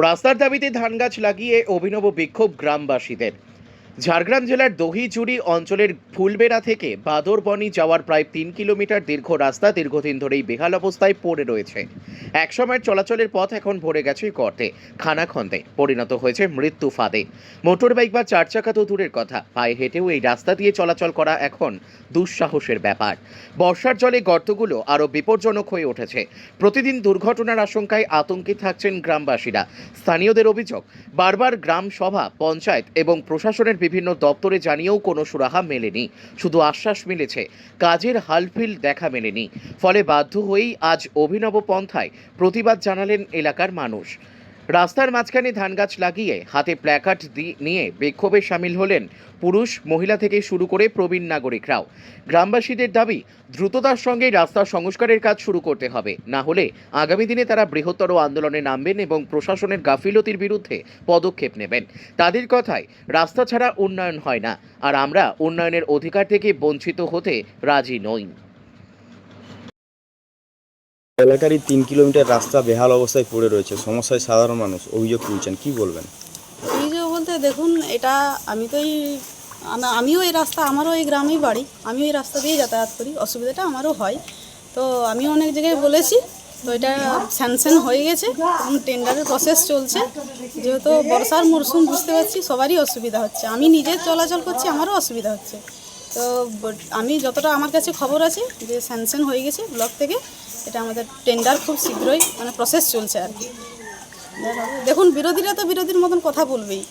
রাস্তার দাবিতে ধানগাছ লাগিয়ে অভিনব বিক্ষোভ গ্রামবাসীদের। ঝাড়গ্রাম জেলার দহিচুরি অঞ্চলের ফুলবেড়া থেকে বাদরবনি যাওয়ার প্রায় তিন কিলোমিটার দীর্ঘ রাস্তা দীর্ঘদিন ধরেই বেহাল অবস্থায় পড়ে রয়েছে। একসময়ের চলাচলের পথ এখন ভরে গেছে গর্তে। খানাখন্দে পরিণত হয়েছে মৃত্যু ফাঁদে। মোটর বাইক বা চার চাকা তো দূরের কথা। পায়ে হেঁটেও এই রাস্তা দিয়ে চলাচল করা এখন দুঃসাহসের ব্যাপার। বর্ষার জলে গর্তগুলো আরও বিপজ্জনক হয়ে উঠেছে। প্রতিদিন দুর্ঘটনার আশঙ্কায় আতঙ্কে থাকছেন গ্রামবাসীরা। স্থানীয়দের অভিযোগ, বারবার গ্রাম সভা পঞ্চায়েত এবং প্রশাসনের বিভিন্ন দপ্তরে জানিয়েও কোনো সুরাহা মেলেনি। শুধু আশ্বাস মিলেছে, কাজের হালফিল দেখা মেলেনি। ফলে বাধ্য হয়েই আজ অভিনব পন্থায় প্রতিবাদ জানালেন এলাকার মানুষ। রাস্তার মাঝখানে ধান গাছ লাগিয়ে হাতে প্ল্যাকার্ড নিয়ে বিক্ষোভে সামিল হলেন পুরুষ, মহিলা থেকে শুরু করে প্রবীণ নাগরিকরাও। গ্রামবাসীদের দাবি, দ্রুততার সঙ্গে রাস্তা সংস্কারের কাজ শুরু করতে হবে। না হলে আগামী দিনে তারা বৃহত্তর আন্দোলনে নামবেন এবং প্রশাসনের গাফিলতির বিরুদ্ধে পদক্ষেপ নেবেন। তাদের কথায়, রাস্তা ছাড়া উন্নয়ন হয় না। আর আমরা উন্নয়নের অধিকার থেকে বঞ্চিত হতে রাজি নই। এলাকারই তিন কিলোমিটার রাস্তা বেহাল অবস্থায় পড়ে রয়েছে। সমস্যায় সাধারণ মানুষ অভিযোগ তুলছেন, কি বলবেন? অভিযোগ বলতে দেখুন, এটা আমি তো এই আম- আমিও এই রাস্তা, আমারও এই গ্রামেই বাড়ি। আমিও এই রাস্তা দিয়ে যাতায়াত করি, অসুবিধাটা আমারও হয়। তো আমি অনেক জায়গায় বলেছি, তো এটা স্যাংশন হয়ে গেছে এবং টেন্ডারের প্রসেস চলছে। যেহেতু বর্ষার মরশুম বুঝতে পারছি, সবারই অসুবিধা হচ্ছে। আমি নিজে চলাচল করছি, আমারও অসুবিধা হচ্ছে। তো আমি যতটা আমার কাছে খবর আছে যে স্যাংশন হয়ে গেছে ব্লক থেকে, এটা আমাদের টেন্ডার খুব শীঘ্রই মানে প্রসেস চলছে আর কি। দেখুন, বিরোধীরা তো বিরোধীর মতন কথা বলবেই।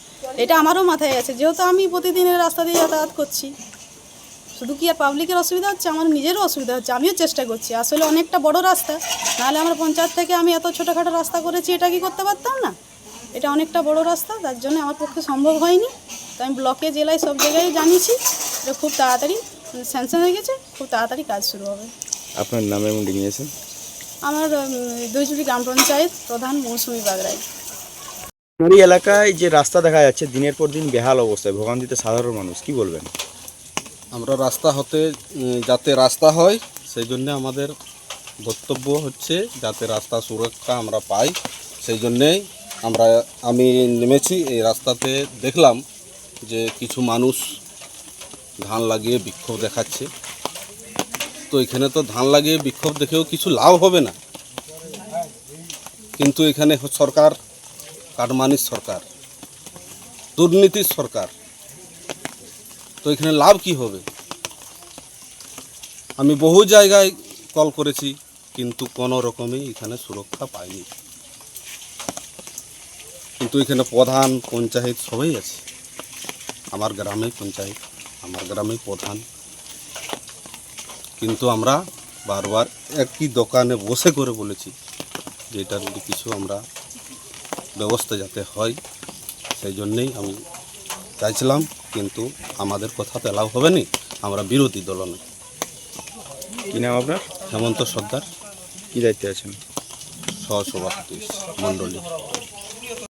এটা আমারও মাথায় আছে, যেহেতু আমি প্রতিদিন এই রাস্তা দিয়ে যাতায়াত করছি। শুধু কি আর পাবলিকের অসুবিধা হচ্ছে? আমার নিজেরও অসুবিধা হচ্ছে, আমিও চেষ্টা করছি। আসলে অনেকটা বড় রাস্তা, নাহলে আমার পঞ্চায়েত থেকে আমি এত ছোটোখাটো রাস্তা করেছি, এটা কি করতে পারতাম না? এটা অনেকটা বড় রাস্তা, তার জন্য আমার পক্ষে সম্ভব হয়নি। তো আমি ব্লকে জেলায় সব জায়গায় জানিয়েছি যে খুব তাড়াতাড়ি স্যাংশন হয়ে গেছে খুব তাড়াতাড়ি কাজ শুরু হবে। আপনার নাম এবং ডিগনিয়েছেন আমার দুইজুড়ি গ্রাম পঞ্চায়েত প্রধান মৌসুমি বাগড়াই। এই এলাকায় যে রাস্তা দেখা যাচ্ছে দিনের পর দিন বেহাল অবস্থায় ভোগান্তিতে সাধারণ মানুষ কি বলবেন? আমরা রাস্তা হতে যাতে রাস্তা হয় সেই জন্যে আমাদের বক্তব্য হচ্ছে যাতে রাস্তা সুরক্ষা আমরা পাই। সেই জন্যেই আমরা আমি নেমেছি এই রাস্তাতে দেখলাম যে কিছু মানুষ ধান লাগিয়ে বিক্ষোভ দেখাচ্ছে। তো এখানে তো ধান লাগিয়ে বিক্ষোভ দেখেও কিছু লাভ হবে না। কিন্তু এখানে সরকার, কাটমানির সরকার, দুর্নীতির সরকার, তো এখানে লাভ কি হবে? আমি বহু জায়গায় কল করেছি, কিন্তু কোনো রকমই এখানে সুরক্ষা পাইনি। কিন্তু এখানে প্রধান, পঞ্চায়েত সবাই আছে। আমার গ্রামে পঞ্চায়েত আমার গ্রামেই প্রধান। কিন্তু আমরা বারবার একই দোকানে বসে করে বলেছি যে এটার যদি কিছু আমরা ব্যবস্থা যাতে হয় সেই জন্যেই আমি চাইছিলাম কিন্তু আমাদের কথা তো এলাও হবে না আমরা বিরোধী দল দলনে কি নাম আপনার? হেমন্ত সর্দার। কি দায়িত্বে আছেন? সহসভাপতি মণ্ডলী।